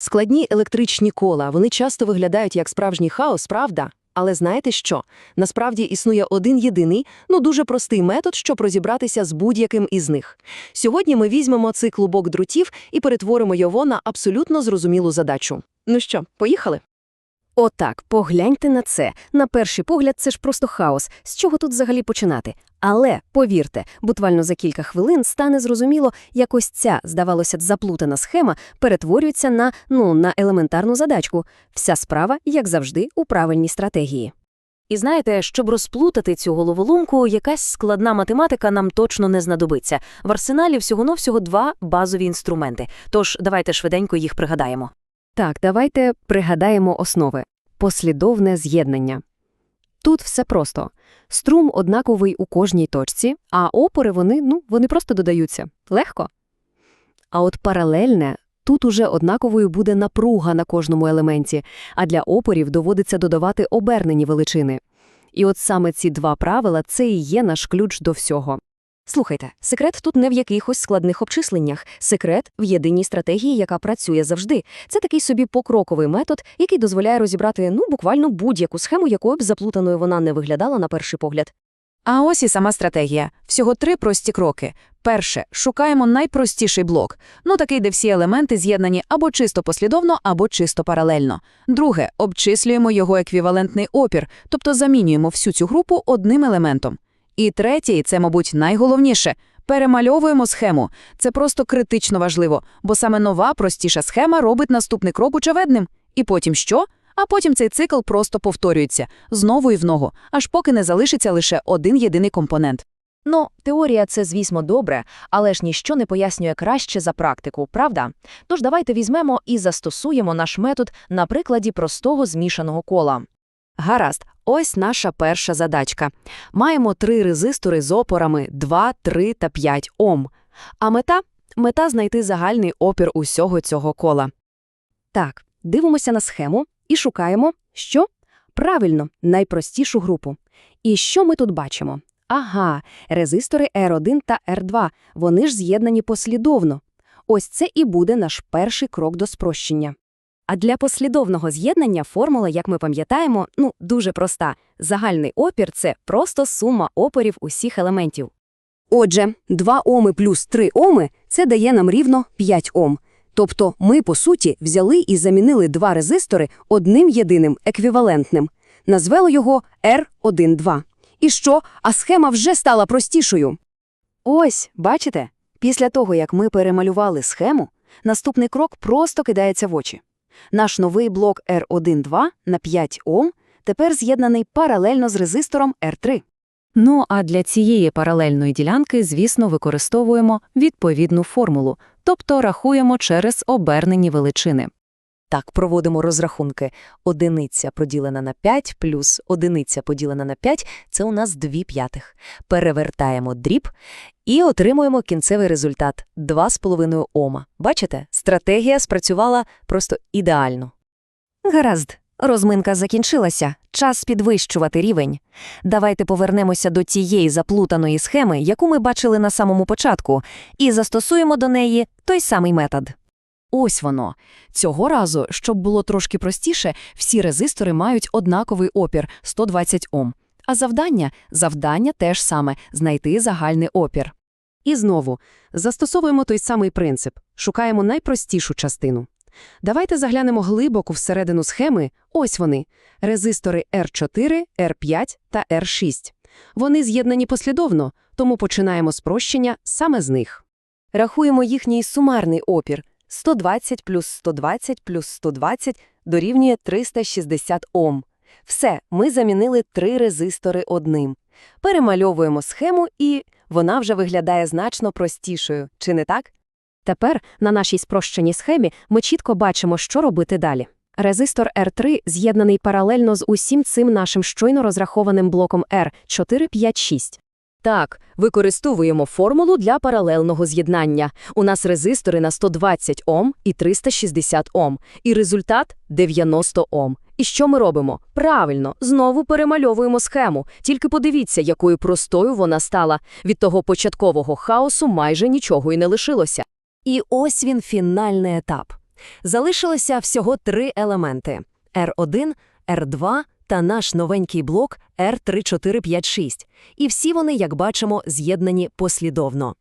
Складні електричні кола, вони часто виглядають як справжній хаос, правда? Але знаєте що? Насправді існує один єдиний, ну дуже простий метод, щоб розібратися з будь-яким із них. Сьогодні ми візьмемо цей клубок друтів і перетворимо його на абсолютно зрозумілу задачу. Ну що, поїхали? Отак, погляньте на це. На перший погляд, це ж просто хаос. З чого тут взагалі починати? Але, повірте, буквально за кілька хвилин стане зрозуміло, як ось ця, здавалося заплутана схема перетворюється на, ну, на елементарну задачку. Вся справа, як завжди, у правильній стратегії. І знаєте, щоб розплутати цю головоломку, якась складна математика нам точно не знадобиться. В арсеналі всього-навсього два базові інструменти. Тож давайте швиденько їх пригадаємо. Так, давайте пригадаємо основи. Послідовне з'єднання. Тут все просто. Струм однаковий у кожній точці, а опори вони, ну, вони просто додаються. Легко. А от паралельне тут уже однаковою буде напруга на кожному елементі, а для опорів доводиться додавати обернені величини. І от саме ці два правила – це і є наш ключ до всього. Слухайте, секрет тут не в якихось складних обчисленнях. Секрет в єдиній стратегії, яка працює завжди. Це такий собі покроковий метод, який дозволяє розібрати ну буквально будь-яку схему, якою б заплутаною вона не виглядала на перший погляд. А ось і сама стратегія. Всього три прості кроки. Перше, шукаємо найпростіший блок. Ну такий, де всі елементи з'єднані або чисто послідовно, або чисто паралельно. Друге, обчислюємо його еквівалентний опір, тобто замінюємо всю цю групу одним елементом. І третє, це, мабуть, найголовніше – перемальовуємо схему. Це просто критично важливо, бо саме нова, простіша схема робить наступний крок очевидним. І потім що? А потім цей цикл просто повторюється, знову і в ногу, аж поки не залишиться лише один єдиний компонент. Ну, теорія – це, звісно, добре, але ж ніщо не пояснює краще за практику, правда? Тож давайте візьмемо і застосуємо наш метод на прикладі простого змішаного кола. Гаразд, ось наша перша задачка. Маємо три резистори з опорами 2, 3 та 5 Ом. А мета? Мета знайти загальний опір усього цього кола. Так, дивимося на схему і шукаємо, що? Правильно, найпростішу групу. І що ми тут бачимо? Ага, резистори R1 та R2, вони ж з'єднані послідовно. Ось це і буде наш перший крок до спрощення. А для послідовного з'єднання формула, як ми пам'ятаємо, ну, дуже проста. Загальний опір – це просто сума опорів усіх елементів. Отже, 2 оми плюс 3 оми – це дає нам рівно 5 ом. Тобто ми, по суті, взяли і замінили два резистори одним єдиним еквівалентним. Назвели його R12. І що? А схема вже стала простішою. Ось, бачите? Після того, як ми перемалювали схему, наступний крок просто кидається в очі. Наш новий блок R1-2 на 5 Ом тепер з'єднаний паралельно з резистором R3. Ну, а для цієї паралельної ділянки, звісно, використовуємо відповідну формулу, тобто рахуємо через обернені величини. Так, проводимо розрахунки. Одиниця поділена на 5 плюс одиниця поділена на 5 – це у нас 2 п'ятих. Перевертаємо дріб і отримуємо кінцевий результат – 2,5 Ома. Бачите? Стратегія спрацювала просто ідеально. Гаразд, розминка закінчилася. Час підвищувати рівень. Давайте повернемося до тієї заплутаної схеми, яку ми бачили на самому початку, і застосуємо до неї той самий метод. Ось воно. Цього разу, щоб було трошки простіше, всі резистори мають однаковий опір – 120 Ом. А завдання? Завдання теж саме – знайти загальний опір. І знову, застосовуємо той самий принцип. Шукаємо найпростішу частину. Давайте заглянемо глибоко всередину схеми. Ось вони – резистори R4, R5 та R6. Вони з'єднані послідовно, тому починаємо спрощення саме з них. Рахуємо їхній сумарний опір – 120 плюс 120 плюс 120 дорівнює 360 Ом. Все, ми замінили три резистори одним. Перемальовуємо схему і вона вже виглядає значно простішою, чи не так? Тепер на нашій спрощеній схемі ми чітко бачимо, що робити далі. Резистор R3 з'єднаний паралельно з усім цим нашим щойно розрахованим блоком R 4, 5, 6. Так, використовуємо формулу для паралельного з'єднання. У нас резистори на 120 Ом і 360 Ом, і результат – 90 Ом. І що ми робимо? Правильно, знову перемальовуємо схему. Тільки подивіться, якою простою вона стала. Від того початкового хаосу майже нічого і не лишилося. І ось він фінальний етап. Залишилося всього три елементи – R1, R2 та наш новенький блок R3456. І всі вони, як бачимо, з'єднані послідовно.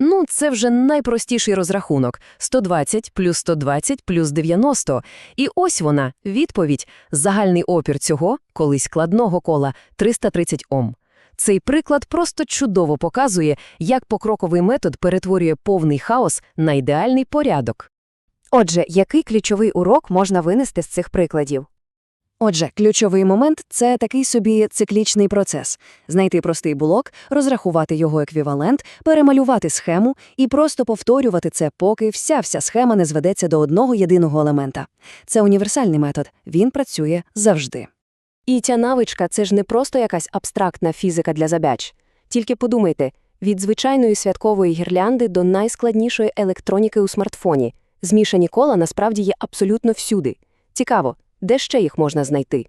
Ну, це вже найпростіший розрахунок – 120 плюс 120 плюс 90. І ось вона, відповідь. Загальний опір цього, колись складного кола – 330 Ом. Цей приклад просто чудово показує, як покроковий метод перетворює повний хаос на ідеальний порядок. Отже, який ключовий урок можна винести з цих прикладів? Отже, ключовий момент – це такий собі циклічний процес. Знайти простий блок, розрахувати його еквівалент, перемалювати схему і просто повторювати це, поки вся-вся схема не зведеться до одного єдиного елемента. Це універсальний метод, він працює завжди. І ця навичка – це ж не просто якась абстрактна фізика для забяч. Тільки подумайте, від звичайної святкової гірлянди до найскладнішої електроніки у смартфоні. Змішані кола насправді є абсолютно всюди. Цікаво, де ще їх можна знайти?